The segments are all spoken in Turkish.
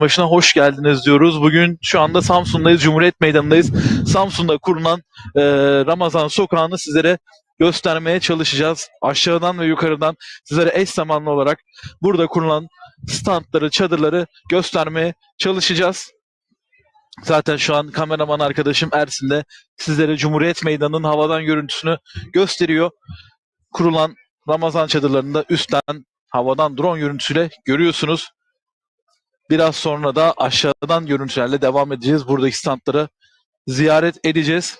başına hoş geldiniz diyoruz. Bugün şu anda Samsun'dayız, Cumhuriyet Meydanı'ndayız. Samsun'da kurulan e, Ramazan Sokağı'nı sizlere göstermeye çalışacağız. Aşağıdan ve yukarıdan sizlere eş zamanlı olarak burada kurulan standları, çadırları göstermeye çalışacağız. Zaten şu an kameraman arkadaşım Ersin de sizlere Cumhuriyet Meydanı'nın havadan görüntüsünü gösteriyor. Kurulan Ramazan çadırlarında üstten havadan drone görüntüsüyle görüyorsunuz. Biraz sonra da aşağıdan görüntülerle devam edeceğiz. Buradaki standları ziyaret edeceğiz.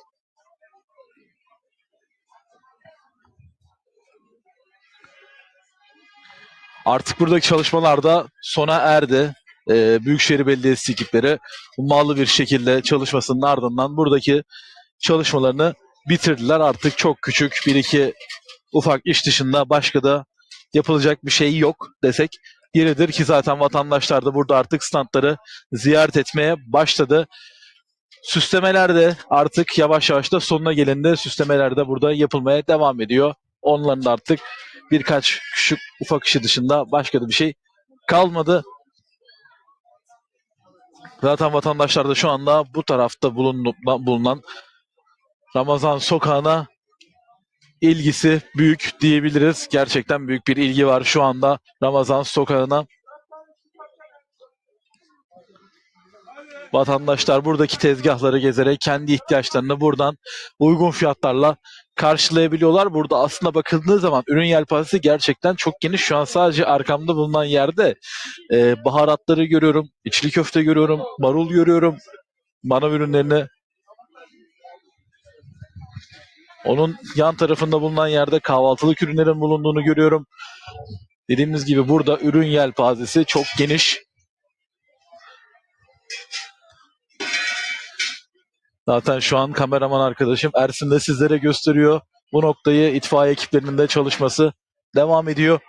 Artık buradaki çalışmalar da sona erdi. Ee, Büyükşehir Belediyesi ekipleri ummalı bir şekilde çalışmasının ardından buradaki çalışmalarını bitirdiler. Artık çok küçük bir iki ufak iş dışında başka da yapılacak bir şey yok desek yeridir ki zaten vatandaşlar da burada artık standları ziyaret etmeye başladı. Süslemeler de artık yavaş yavaş da sonuna gelindi. Süslemeler de burada yapılmaya devam ediyor. Onların da artık birkaç küçük ufak işi dışında başka da bir şey kalmadı. Zaten vatandaşlar da şu anda bu tarafta bulunup, bulunan Ramazan sokağına ilgisi büyük diyebiliriz. Gerçekten büyük bir ilgi var şu anda Ramazan sokağına. Vatandaşlar buradaki tezgahları gezerek kendi ihtiyaçlarını buradan uygun fiyatlarla karşılayabiliyorlar. Burada aslında bakıldığı zaman ürün yelpazesi gerçekten çok geniş. Şu an sadece arkamda bulunan yerde e, baharatları görüyorum, içli köfte görüyorum, marul görüyorum, manav ürünlerini onun yan tarafında bulunan yerde kahvaltılık ürünlerin bulunduğunu görüyorum. Dediğimiz gibi burada ürün yelpazesi çok geniş. Zaten şu an kameraman arkadaşım Ersin de sizlere gösteriyor. Bu noktayı itfaiye ekiplerinin de çalışması devam ediyor.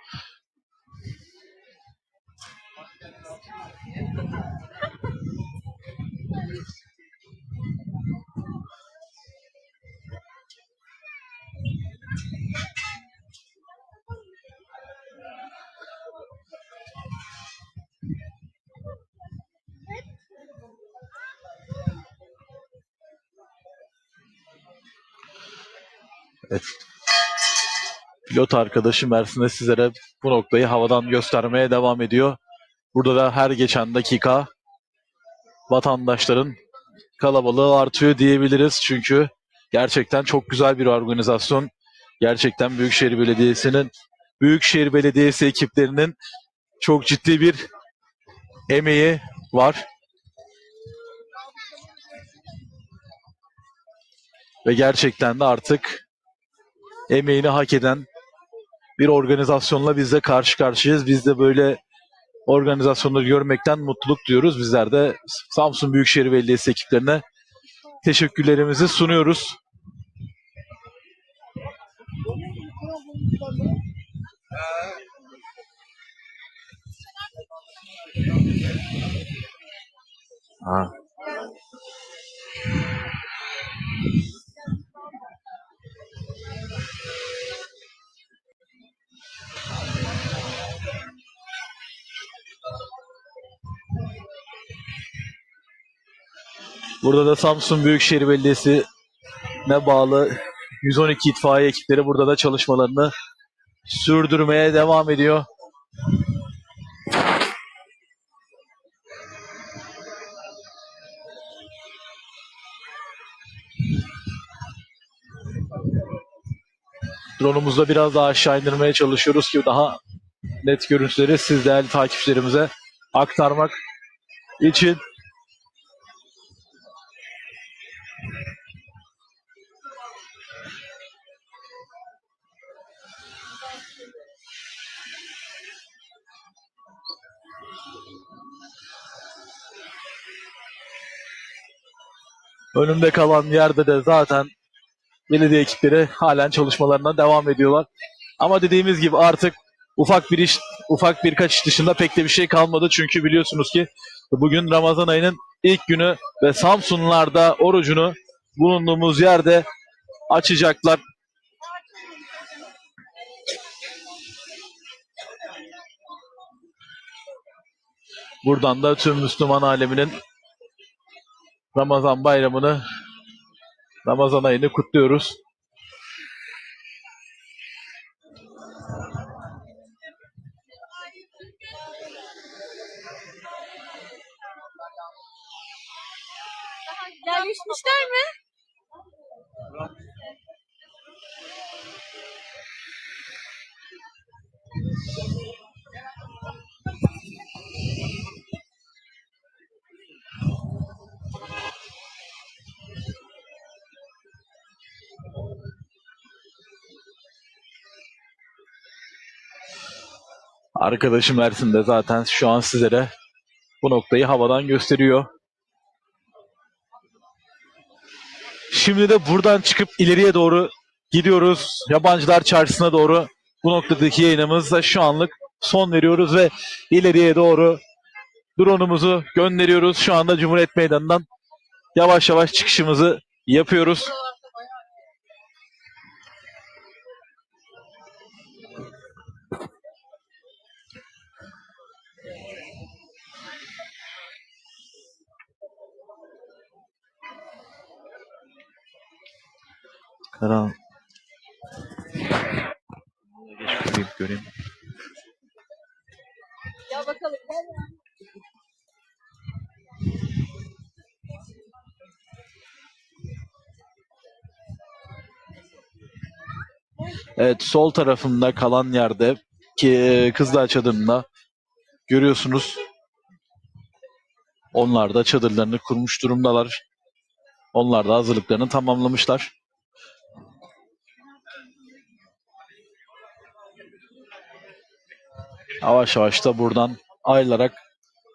Evet. Pilot arkadaşım Ersin de sizlere bu noktayı havadan göstermeye devam ediyor. Burada da her geçen dakika vatandaşların kalabalığı artıyor diyebiliriz. Çünkü gerçekten çok güzel bir organizasyon. Gerçekten Büyükşehir Belediyesi'nin Büyükşehir Belediyesi ekiplerinin çok ciddi bir emeği var. Ve gerçekten de artık emeğini hak eden bir organizasyonla biz de karşı karşıyayız. Biz de böyle organizasyonları görmekten mutluluk duyuyoruz. Bizler de Samsun Büyükşehir Belediyesi ekiplerine teşekkürlerimizi sunuyoruz. Ha. Burada da Samsun Büyükşehir Belediyesi'ne bağlı 112 itfaiye ekipleri burada da çalışmalarını sürdürmeye devam ediyor. Drone'umuzda biraz daha aşağı indirmeye çalışıyoruz ki daha net görüntüleri siz değerli takipçilerimize aktarmak için. Önümde kalan yerde de zaten belediye ekipleri halen çalışmalarına devam ediyorlar. Ama dediğimiz gibi artık ufak bir iş, ufak birkaç iş dışında pek de bir şey kalmadı. Çünkü biliyorsunuz ki bugün Ramazan ayının ilk günü ve Samsunlarda orucunu bulunduğumuz yerde açacaklar. Buradan da tüm Müslüman aleminin Ramazan bayramını, Ramazan ayını kutluyoruz. Yerleşmişler mi? Arkadaşım Ersin de zaten şu an sizlere bu noktayı havadan gösteriyor. Şimdi de buradan çıkıp ileriye doğru gidiyoruz. Yabancılar çarşısına doğru bu noktadaki yayınımızda şu anlık son veriyoruz ve ileriye doğru drone'umuzu gönderiyoruz. Şu anda Cumhuriyet Meydanı'ndan yavaş yavaş çıkışımızı yapıyoruz. Karan. Geç göreyim, göreyim. Ya bakalım. Evet sol tarafımda kalan yerde ki Kızılay çadırında görüyorsunuz. Onlar da çadırlarını kurmuş durumdalar. Onlar da hazırlıklarını tamamlamışlar. Yavaş yavaş da buradan ayrılarak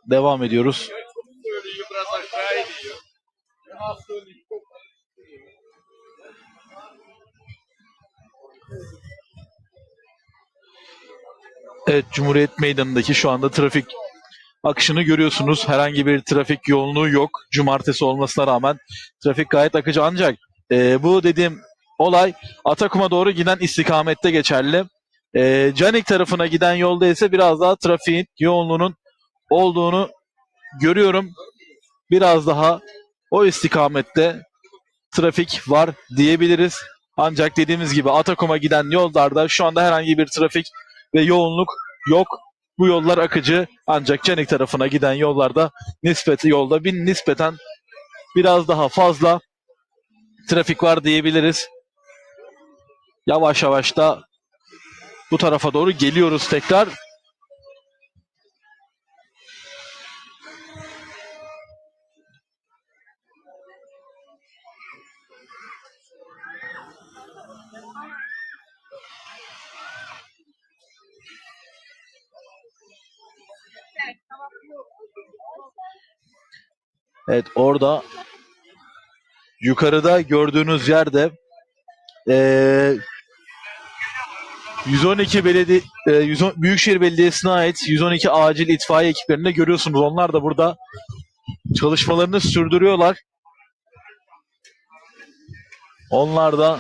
devam ediyoruz. Evet Cumhuriyet Meydanı'ndaki şu anda trafik akışını görüyorsunuz. Herhangi bir trafik yoğunluğu yok. Cumartesi olmasına rağmen trafik gayet akıcı ancak e, bu dediğim olay Atakum'a doğru giden istikamette geçerli. E, Canik tarafına giden yolda ise biraz daha trafiğin yoğunluğunun olduğunu görüyorum. Biraz daha o istikamette trafik var diyebiliriz. Ancak dediğimiz gibi Atakum'a giden yollarda şu anda herhangi bir trafik ve yoğunluk yok. Bu yollar akıcı ancak Canik tarafına giden yollarda nispeti yolda bir nispeten biraz daha fazla trafik var diyebiliriz. Yavaş yavaş da bu tarafa doğru geliyoruz tekrar. Evet orada yukarıda gördüğünüz yerde eee 112 belediye eee, 110 Büyükşehir Belediyesi'ne ait 112 acil itfaiye ekiplerini de görüyorsunuz. Onlar da burada çalışmalarını sürdürüyorlar. Onlar da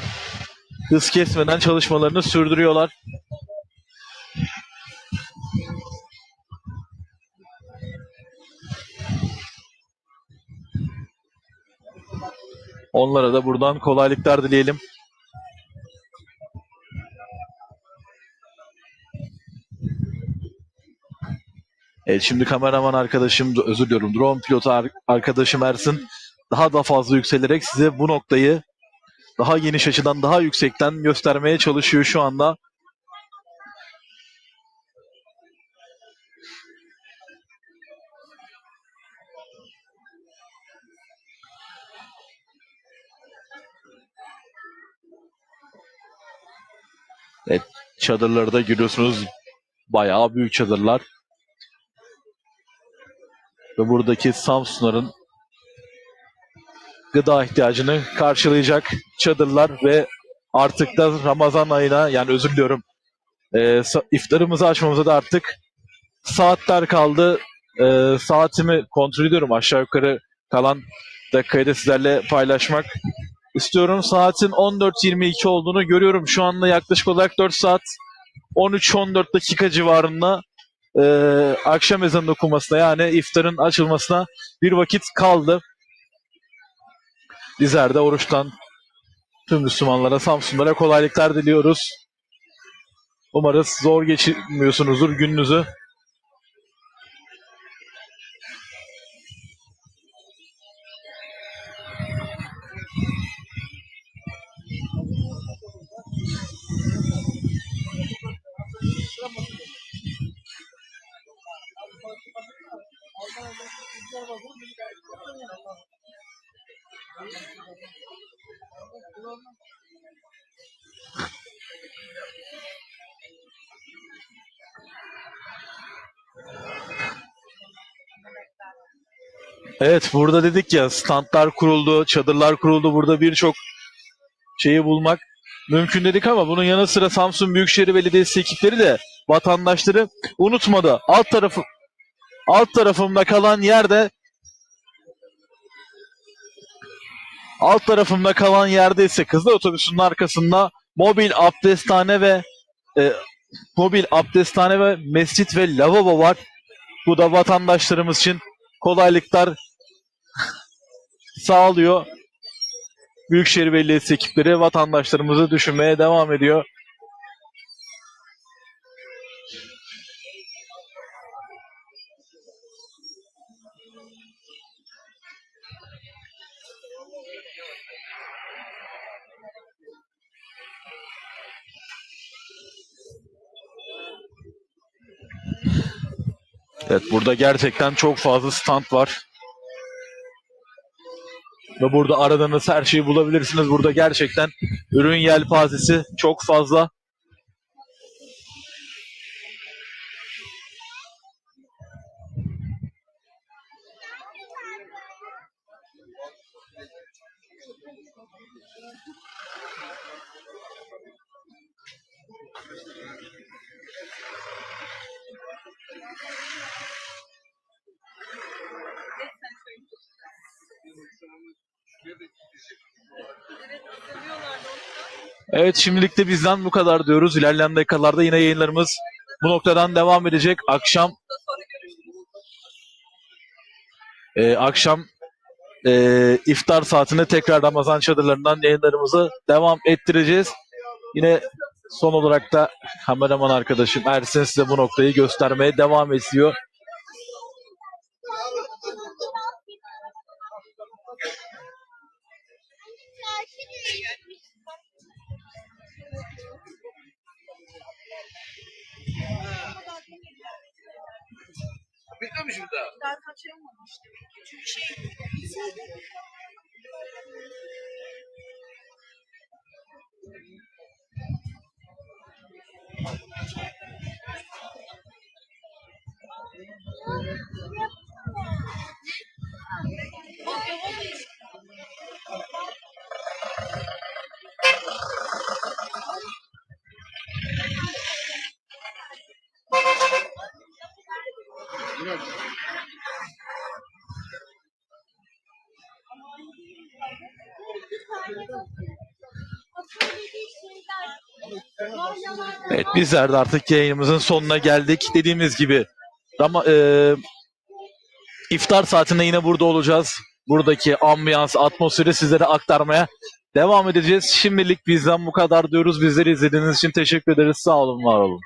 hız kesmeden çalışmalarını sürdürüyorlar. Onlara da buradan kolaylıklar dileyelim. Evet şimdi kameraman arkadaşım, özür diliyorum, drone pilotu ar- arkadaşım Ersin daha da fazla yükselerek size bu noktayı daha geniş açıdan, daha yüksekten göstermeye çalışıyor şu anda. Evet, çadırları da görüyorsunuz. Bayağı büyük çadırlar. Ve buradaki Samsunların gıda ihtiyacını karşılayacak çadırlar ve artık da Ramazan ayına yani özür diliyorum e, iftarımızı açmamıza da artık saatler kaldı. E, saatimi kontrol ediyorum aşağı yukarı kalan dakikayı da sizlerle paylaşmak istiyorum. Saatin 14.22 olduğunu görüyorum. Şu anda yaklaşık olarak 4 saat 13-14 dakika civarında e, akşam ezanının okunmasına yani iftarın açılmasına bir vakit kaldı. Bizler de oruçtan tüm Müslümanlara, Samsunlara kolaylıklar diliyoruz. Umarız zor geçirmiyorsunuzdur gününüzü. Evet burada dedik ya standlar kuruldu, çadırlar kuruldu. Burada birçok şeyi bulmak mümkün dedik ama bunun yanı sıra Samsun Büyükşehir Belediyesi ekipleri de vatandaşları unutmadı. Alt tarafı alt tarafımda kalan yerde alt tarafımda kalan yerde ise kızıl otobüsün arkasında mobil abdesthane ve e, mobil abdesthane ve mescit ve lavabo var. Bu da vatandaşlarımız için kolaylıklar sağlıyor. Büyükşehir Belediyesi ekipleri vatandaşlarımızı düşünmeye devam ediyor. Evet burada gerçekten çok fazla stand var. Ve burada aradığınız her şeyi bulabilirsiniz. Burada gerçekten ürün yelpazesi çok fazla. Evet şimdilik de bizden bu kadar diyoruz. İlerleyen dakikalarda yine yayınlarımız bu noktadan devam edecek. Akşam e, akşam e, iftar saatinde tekrar Ramazan çadırlarından yayınlarımızı devam ettireceğiz. Yine son olarak da kameraman arkadaşım Ersin size bu noktayı göstermeye devam ediyor. Daha kaçıramamış. Çünkü şey Evet bizler de artık yayınımızın sonuna geldik. Dediğimiz gibi Rama, e, iftar saatinde yine burada olacağız. Buradaki ambiyans, atmosferi sizlere aktarmaya devam edeceğiz. Şimdilik bizden bu kadar diyoruz. Bizleri izlediğiniz için teşekkür ederiz. Sağ olun, var olun.